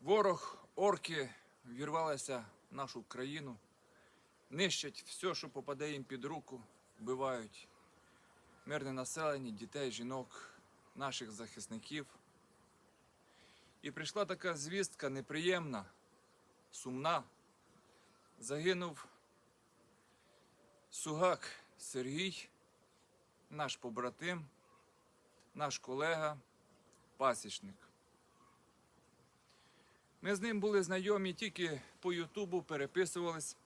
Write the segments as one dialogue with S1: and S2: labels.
S1: Ворог, орки вірвалися в нашу країну, нищать все, що попаде їм під руку, вбивають мирне населення, дітей, жінок, наших захисників. І прийшла така звістка неприємна, сумна. Загинув Сугак Сергій, наш побратим, наш колега, пасічник. Ми з ним були знайомі тільки по Ютубу, переписувались,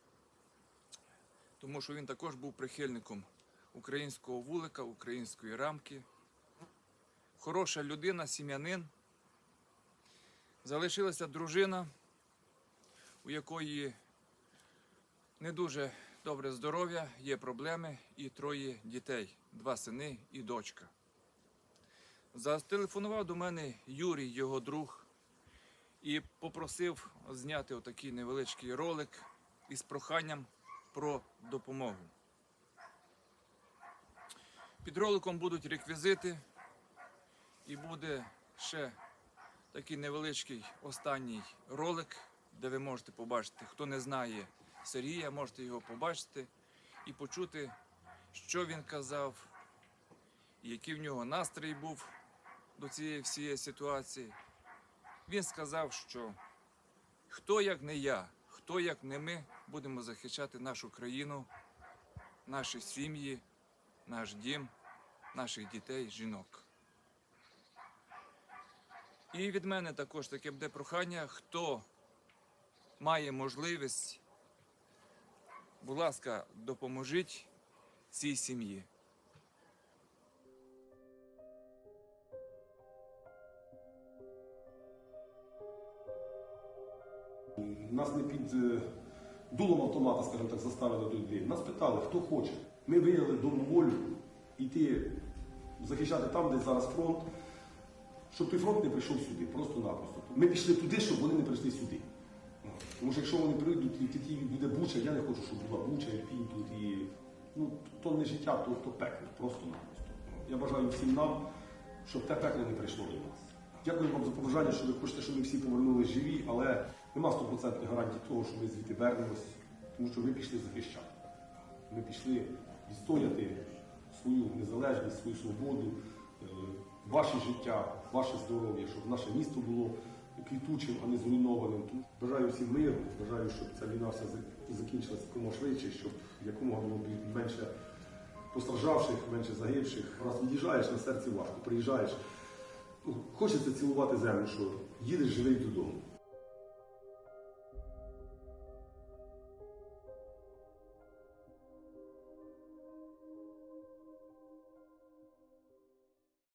S1: тому що він також був прихильником українського вулика, української рамки. Хороша людина, сім'янин. Залишилася дружина, у якої не дуже добре здоров'я, є проблеми і троє дітей, два сини і дочка. Зателефонував до мене Юрій, його друг, і попросив зняти отакий невеличкий ролик із проханням про допомогу. Під роликом будуть реквізити, і буде ще такий невеличкий останній ролик, де ви можете побачити, хто не знає Сергія, можете його побачити і почути, що він казав, який в нього настрій був до цієї всієї ситуації. Він сказав, що хто як не я, хто як не ми будемо захищати нашу країну, наші сім'ї, наш дім, наших дітей, жінок. І від мене також таке буде прохання, хто має можливість, будь ласка, допоможіть цій сім'ї.
S2: Нас не під е, дулом автомата, скажімо так, заставили до людей. Нас питали, хто хоче. Ми виявили добру волю йти захищати там, де зараз фронт, щоб той фронт не прийшов сюди, просто-напросто. Ми пішли туди, щоб вони не прийшли сюди. Тому що якщо вони прийдуть і тоді буде буча, я не хочу, щоб була буча, Ірпінь тут і ну, то не життя, то, то пекло, просто-напросто. Я бажаю всім нам, щоб те пекло не прийшло до нас. Дякую вам за побажання, що ви хочете, щоб ми всі повернулися живі, але нема стопроцентної гарантії того, що ми звідти вернемось, тому що ви пішли захищати. Ми пішли відстояти свою незалежність, свою свободу, е, ваше життя, ваше здоров'я, щоб наше місто було квітучим, а не зруйнованим. Бажаю всім миру, бажаю, щоб ця війна вся закінчилася якомога швидше, щоб якомога було менше постраждавших, менше загибших. Раз від'їжджаєш, на серці важко, приїжджаєш. Ну, Хочеться цілувати землю, що їдеш живий додому.